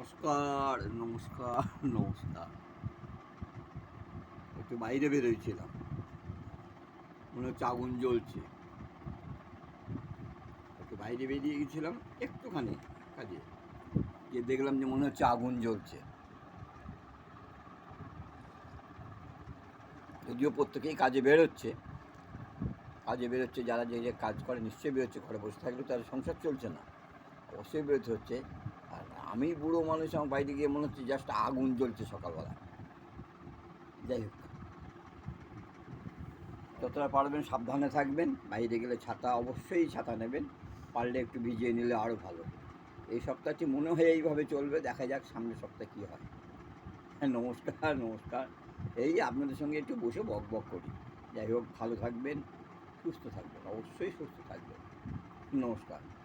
নমস্কার নমস্কার নমস্কার। একটু বাইরে বেরোয়ছিলাম মনে হচ্ছে আগুন জ্বলছে। একটু বাইরে বেরিয়ে গেছিলাম একটুখানি কাজে। গিয়ে দেখলাম যে মনে হচ্ছে আগুন জ্বলছে। যদিও প্রত্যেকেই কাজে বেরোচ্ছে। কাজে বেরোচ্ছে, যারা যে যে কাজ করে নিশ্চয়ই বেরোচ্ছে। ঘরে বসে থাকলে তার সংসার চলছে না। অবশ্যই বেরোতে হচ্ছে। আমি বুড়ো মানুষ, আমার বাইরে গিয়ে মনে হচ্ছে জাস্ট আগুন জ্বলছে সকালবেলা। যাই হোক। যতটা পারবেন সাবধানে থাকবেন, বাইরে গেলে ছাতা অবশ্যই ছাতা নেবেন, পারলে একটু ভিজিয়ে নিলে আরও ভালো। এই সপ্তাহটি মনে হয় এইভাবে চলবে, দেখা যাক সামনের সপ্তাহে কী হয়। হ্যাঁ নমস্কার নমস্কার। এই আপনাদের সঙ্গে একটু বসে বক বক করি। যাই হোক, ভালো থাকবেন, সুস্থ থাকবেন, অবশ্যই সুস্থ থাকবেন। নমস্কার।